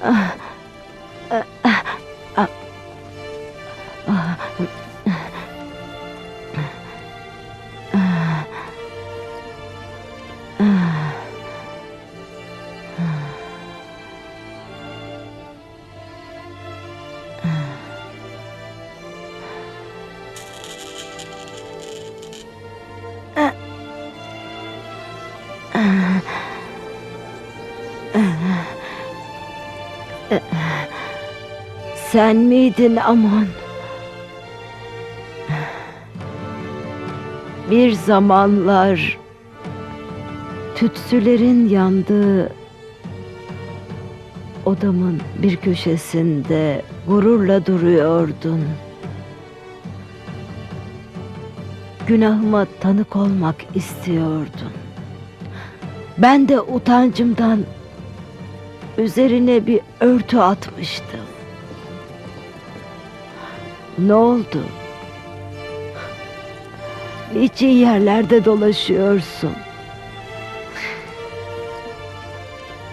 啊。Sen miydin Amon? Bir zamanlar tütsülerin yandığı odamın bir köşesinde gururla duruyordun. Günahıma tanık olmak istiyordun. Ben de utancımdan üzerine bir örtü atmıştım. Ne oldu? Niçin yerlerde dolaşıyorsun?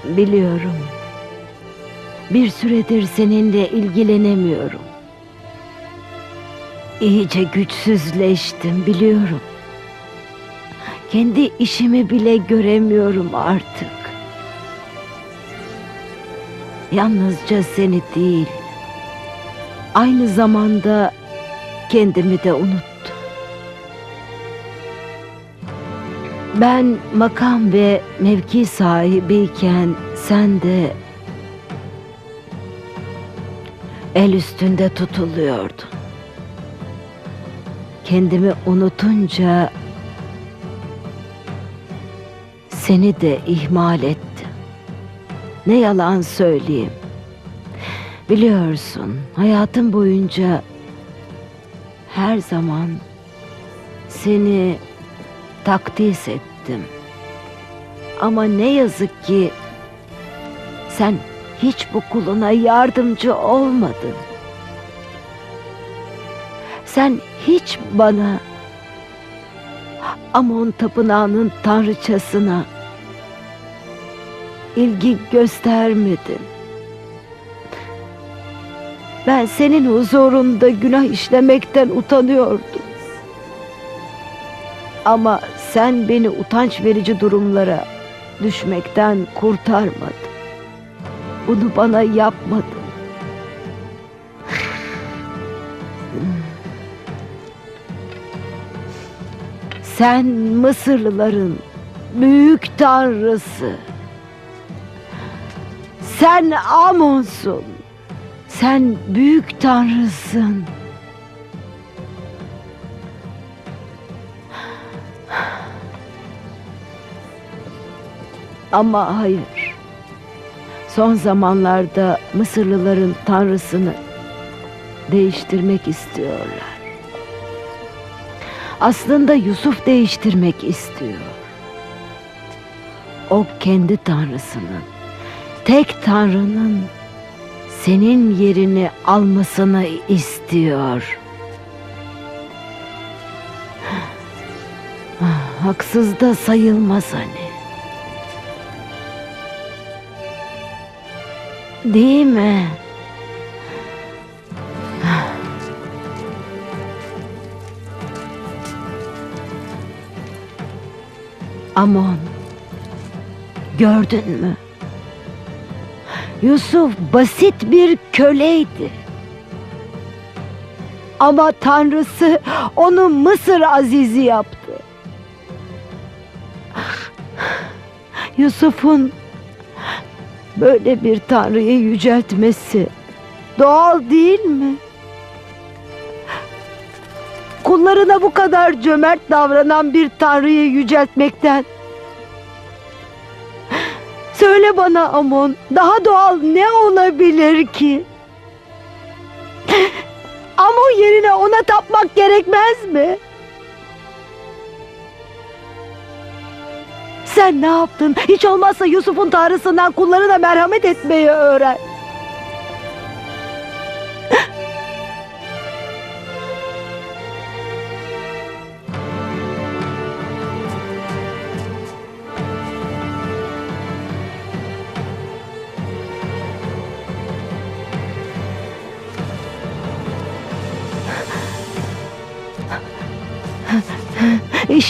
Biliyorum. Bir süredir seninle ilgilenemiyorum. İyice güçsüzleştim biliyorum. Kendi işimi bile göremiyorum artık. Yalnızca seni değil, aynı zamanda kendimi de unuttum. Ben makam ve mevki sahibiyken sen de el üstünde tutuluyordun. Kendimi unutunca seni de ihmal ettim. Ne yalan söyleyeyim. Biliyorsun hayatım boyunca her zaman seni takdis ettim. Ama ne yazık ki sen hiç bu kuluna yardımcı olmadın. Sen hiç bana Amon tapınağının tanrıçasına ilgi göstermedin. Ben senin huzurunda günah işlemekten utanıyordum. Ama sen beni utanç verici durumlara düşmekten kurtarmadın. Bunu bana yapmadın. Sen Mısırlıların büyük tanrısı. Sen Amon'sun. Sen büyük tanrısın. Ama hayır. Son zamanlarda Mısırlıların tanrısını değiştirmek istiyorlar. Aslında Yusuf değiştirmek istiyor. O kendi tanrısının, tek tanrının senin yerini almasını istiyor. Haksız da sayılmaz hani. Değil mi? Amon. Gördün mü? Yusuf basit bir köleydi. Ama Tanrısı onu Mısır azizi yaptı. Yusuf'un böyle bir Tanrı'yı yüceltmesi doğal değil mi? Kullarına bu kadar cömert davranan bir Tanrı'yı yüceltmekten Söyle bana Amon, daha doğal ne olabilir ki? Amon yerine ona tapmak gerekmez mi? Sen ne yaptın? Hiç olmazsa Yusuf'un tanrısından kullarına merhamet etmeyi öğren.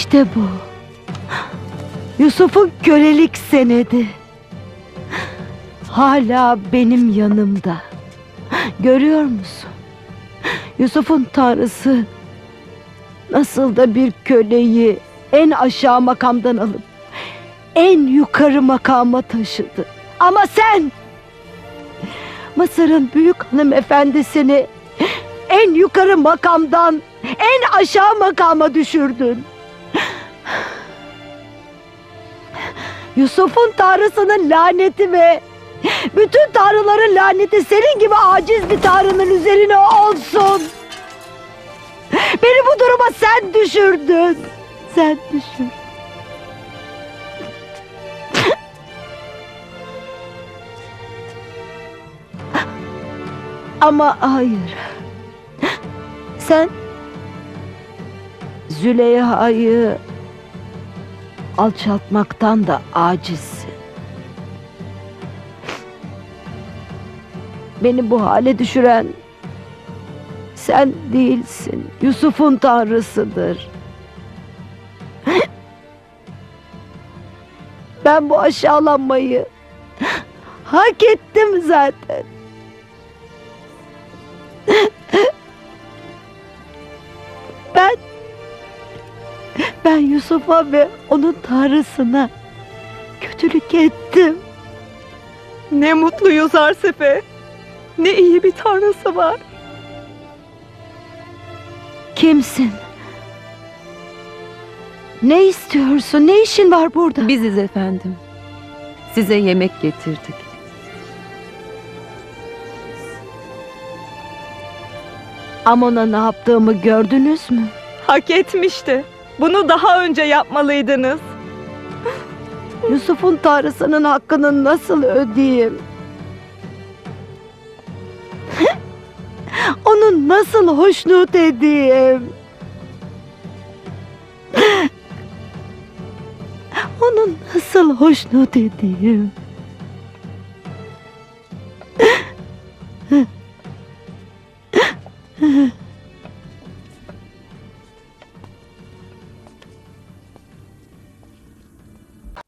İşte bu. Yusuf'un kölelik senedi. Hala benim yanımda. Görüyor musun? Yusuf'un tanrısı nasıl da bir köleyi en aşağı makamdan alıp en yukarı makama taşıdı. Ama sen Mısır'ın büyük hanımefendisini en yukarı makamdan en aşağı makama düşürdün. Yusuf'un tanrısının laneti ve bütün tanrıların laneti senin gibi aciz bir tanrının üzerine olsun. Beni bu duruma sen düşürdün. Sen düşür. Ama hayır. Sen Züleyha'yı alçaltmaktan da acizsin. Beni bu hale düşüren sen değilsin. Yusuf'un tanrısıdır. Ben bu aşağılanmayı hak ettim zaten. Ben ben Yusuf'a ve onun tanrısına kötülük ettim. Ne mutluyuz Arsefe. Ne iyi bir tanrısı var. Kimsin? Ne istiyorsun? Ne işin var burada? Biziz efendim. Size yemek getirdik. Amon'a ne yaptığımı gördünüz mü? Hak etmişti. Bunu daha önce yapmalıydınız. Yusuf'un tanrısının hakkını nasıl ödeyeyim? Onu nasıl hoşnut edeyim? Onu nasıl hoşnut edeyim?